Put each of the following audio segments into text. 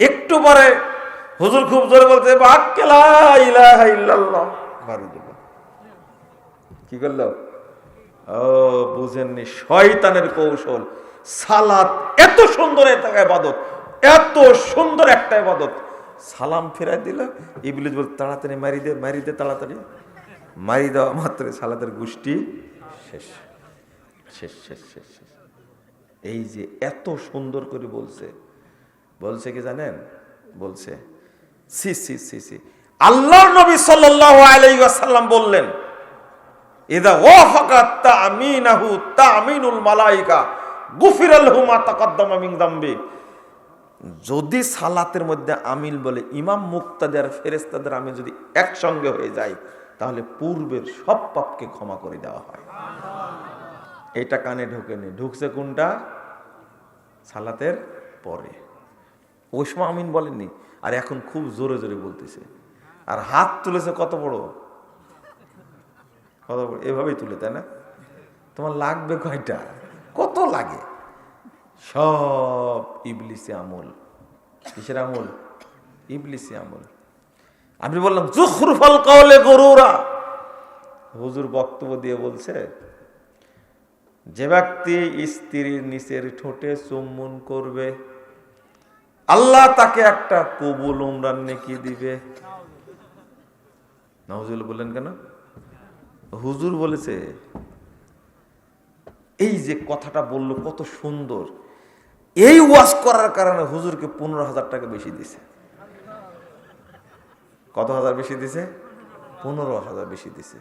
একটু পরে হুজুর খুব জোরে ইলাহা মারি কি করল? ও, বুঝেননি, শয়তানের কৌশল। সালাত এত সুন্দর একটা ইবাদত, এত সুন্দর একটা ইবাদত। সালাম ফেরাই দিল, ইবলিস বল তাড়াতাড়ি মারি দে মারি দে তাড়াতাড়ি। মারি দেওয়া মাত্র সালাতের গোষ্ঠী শেষ। শেষ শেষ শেষ শেষ। এই যে এত সুন্দর করে বলছে। বলছে কি জানেন? বলছে, সি সি সি সি। আল্লাহর নবী ওয়াসাল্লাম বললেন মালাইকা গুফিরা লাহু মা তাকাদ্দামা যামবি যদি সালাতের মধ্যে আমিল বলে ইমাম মুক্তাদের ফেরেস্তাদের আমি যদি একসঙ্গে হয়ে যায়, তাহলে পূর্বের সব পাপকে ক্ষমা করে দেওয়া হয়। এটা কানে ঢোকেনি। ঢুকছে কোনটা? সালাতের পরে। ওই সময় আমিন বলেননি, আর এখন খুব জোরে জোরে বলতেছে। আর হাত তুলেছে কত বড়? কত বড়? এভাবেই তুলে, তাই না? তোমার লাগবে কয়টা? কত লাগে? সব ইবলিসে আমল। কিসের আমল? ইবলিসে আমল। আমি বললাম, জুখরুফল কাউলে গরুরা। হুজুর বক্তব্য দিয়ে বলছে যে ব্যক্তি স্ত্রীর নিচের ঠোঁটে চুম্বন করবে, আল্লাহ তাকে একটা কবুল উমরান নেকি দিবে। নজরুল বললেন কেন? হুজুর বলেছে, এই যে কথাটা বলল কত সুন্দর। এই ওয়াজ করার কারণে হুজুরকে পনেরো হাজার টাকা বেশি দিছে। কত হাজার বেশি দিছে? পনেরো হাজার বেশি দিছে।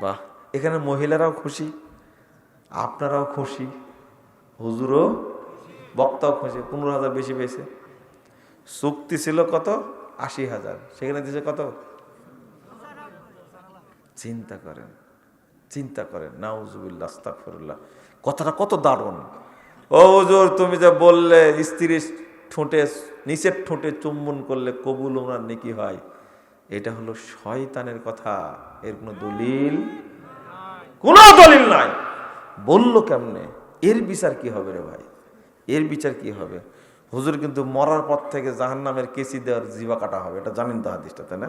বাহ, এখানে মহিলারাও খুশি। আপনারাও খুশি। হুজুরও বক্তাও খুশি, পনেরো হাজার বেশি পেয়েছে। চুক্তি ছিল কত? আশি হাজার। সেখানে দিয়েছে কত? চিন্তা করেন চিন্তা করেন। নাউজুবিল্লাহ, আস্তাগফিরুল্লাহ। কথাটা কত দারুণ। ও হুজুর, তুমি যে বললে, স্ত্রীর ঠোঁটে, নিচের ঠোঁটে চুম্বন করলে কবুল ওনার নাকি হয়। এটা হলো শয়তানের কথা। এর কোনো দলিল? কোনো দলিল নাই। বলল কেমনে? এর বিচার কি হবে রে ভাই? এর বিচার কি হবে? হুজুর কিন্তু মরার পর থেকে জাহান নামের কেসি দেওয়ার জিভা কাটা হবে। এটা জানেন তো হাদিসটা, তাই না?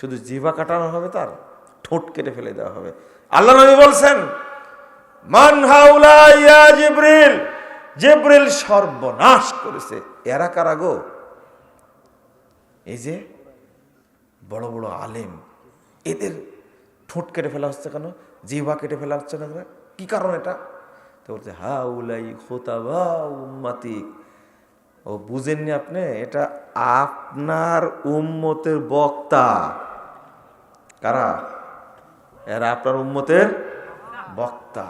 শুধু জিভা কাটানো হবে তার, ঠোঁট কেটে ফেলে দেওয়া হবে। আল্লাহ নবী বলছেন, মান হাউলা ইয়া জিব্রিল জিব্রিল সর্বনাশ করেছে। এরা কারা গো? এই যে বড় বড় আলেম, এদের ঠোঁট কেটে ফেলা হচ্ছে কেন? জিহ্বা কেটে ফেলা হচ্ছে না? কি কারণ এটা? তো বলছে, হাউলাই খোতাবা উম্মাতিক। ও বুঝেননি আপনি, এটা আপনার উম্মতের বক্তা। কারা? এরা আপনার উম্মতের বক্তা।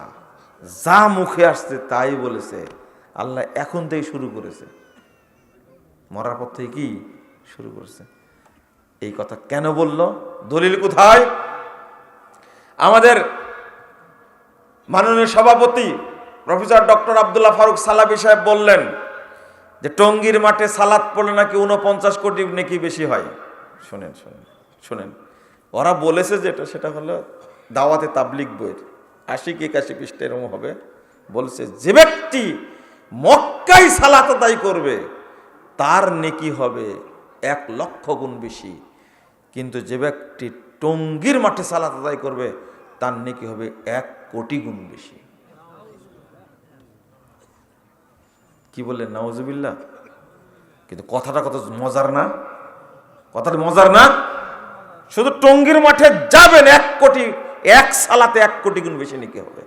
যা মুখে আসছে তাই বলেছে। আল্লাহ এখন থেকে শুরু করেছে। মরার পর থেকে কি শুরু করেছে? এই কথা কেন বলল? দলিল কোথায়? আমাদের মাননীয় সভাপতি প্রফেসর ডক্টর আবদুল্লাহ ফারুক সালাবি সাহেব বললেন যে টঙ্গীর মাঠে সালাদ পড়লে নাকি উনপঞ্চাশ কোটি নাকি বেশি হয়। শোনেন শোনেন শোনেন। ওরা বলেছে যেটা, সেটা হলো দাওয়াতে তাবলিক বইয়ের আশি কি একাশি পৃষ্ঠা এরকম হবে। বলছে, যে ব্যক্তি মক্কাই সালাত আদায় করবে, তার নেকি হবে এক লক্ষ গুণ বেশি। কিন্তু যে ব্যক্তি টঙ্গীর মাঠে সালাত আদায় করবে তার নেকি হবে এক কোটি গুণ বেশি। কি বললেন? নওয়াজবিল্লা কিন্তু কথাটা কত মজার না? কথাটা মজার না? শুধু টঙ্গীর মাঠে যাবেন এক কোটি, এক সালাতে এক কোটি গুণ বেশি নাকি হবে।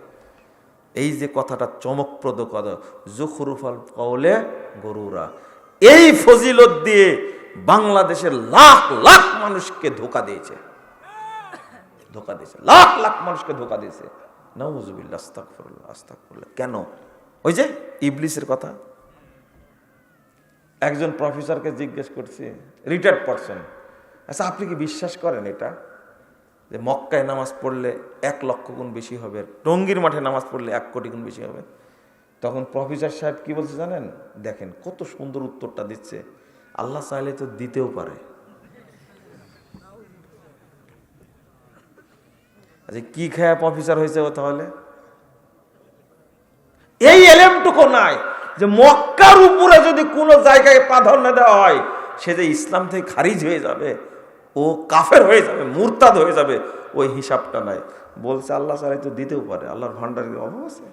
এই যে কথাটা চমকপ্রদ কথা জুখরুফাল কওলে গরুরা, এই ফজিলত দিয়ে বাংলাদেশের লাখ লাখ মানুষকে ধোকা দিয়েছে। ধোকা দিয়েছে। লাখ লাখ মানুষকে ধোকা দিয়েছে। নাউজুবিল্লাহ, আস্তাগফিরুল্লাহ আস্তাগফিরুল্লাহ। কেন? ওই যে ইবলিসের কথা। একজন প্রফেসরকে জিজ্ঞেস করছি রিটায়ার্ড পারসন আচ্ছা আপনি কি বিশ্বাস করেন এটা? যে মক্কায় নামাজ পড়লে এক লক্ষ গুণ বেশি হবে, টঙ্গির মাঠে নামাজ পড়লে এক কোটি গুণ বেশি হবে? তখন প্রফেসর সাহেব কি বলছে জানেন? দেখেন, কত সুন্দর উত্তরটা দিচ্ছে। আল্লাহ চাইলে তো দিতেও পারে। আচ্ছা কি খেয়া অফিসার হয়েছে ও তাহলে? এই এলেমটুকু নাই যে মক্কার উপরে যদি কোনো জায়গায় প্রাধান্য দেওয়া হয়, সে যে ইসলাম থেকে খারিজ হয়ে যাবে, ও কাফের হয়ে যাবে, মুরতাদ হয়ে যাবে, ওই হিসাবটা নাই। বলছে আল্লাহ সারাই তো দিতেও পারে, আল্লাহর ভান্ডারের অভাব আছে।